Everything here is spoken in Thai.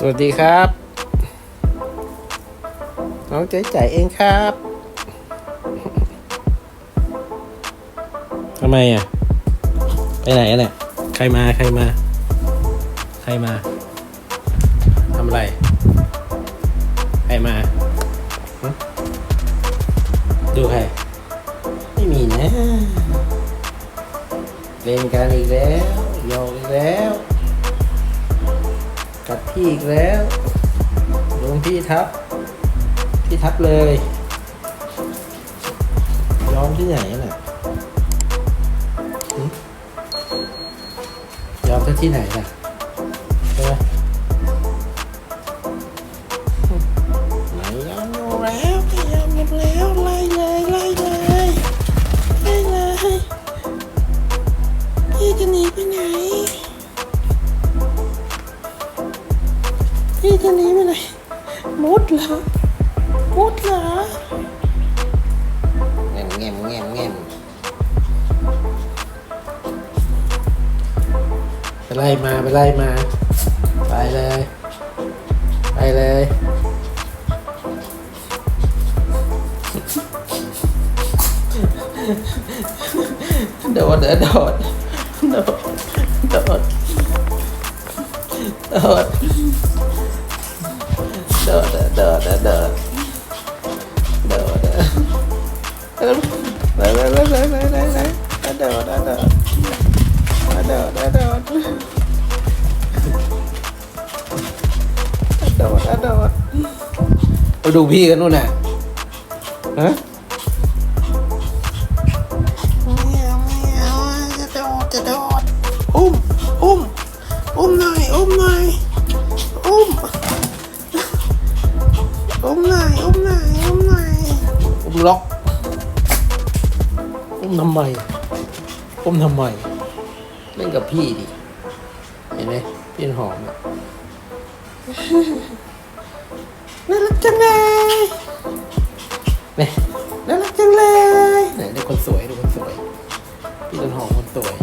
สวัสดีครับ น้องใจใจเองครับทำไมอะ ไปไหนอะเนี่ย ใครมาใครมา ใครมาทำอะไร ใครมา ดูใคร ไม่มีนะ เล่นการอีกแล้วโยกอีกแล้ว กับพี่อีกแล้วโวนพี่ทับ พี่ทับเลยย้อมที่ไหนน่ะย้อมที่ไหนล่ะใช่ไหนยอมอยู่แล้วไม่ยอมหมแล้วไล่เลยไล่เลยไล่เลยพี่จะหนีไปไหน พี่จะหนีไปไหนมุดเหรอมุดเหรอเงี้ยเงี้ยเงี้ยเงี้ยไปไล่มาไปไล่มา ไปเลย ไปเลยโดดโดดโดดโดดโดด ไหนไหนไหนไหนไหนไหนไหนเดี๋ยวเดี๋ยวเดี๋ยวเดี๋ยวเดี๋ยวเดี๋ยวเดี๋ยวไปดูพี่กันนู่นน่ะฮะจะโดดอุ้มอุ้มอุ้มหน่อยอุ้มหน่อยอุ้มอุ้มหน่อยอุ้มหน่อยอุ้มหน่อยอุ้มล็อก อุ้มทำไมอุ้มทำไมเล่นกับพี่ดิเห็นไหมพี่หอมอะน่ารักจังเลยเนี่ยน่ารักจังเลยไหนดูคนสวยดูคนสวย พี่ต้นหอมคนสวย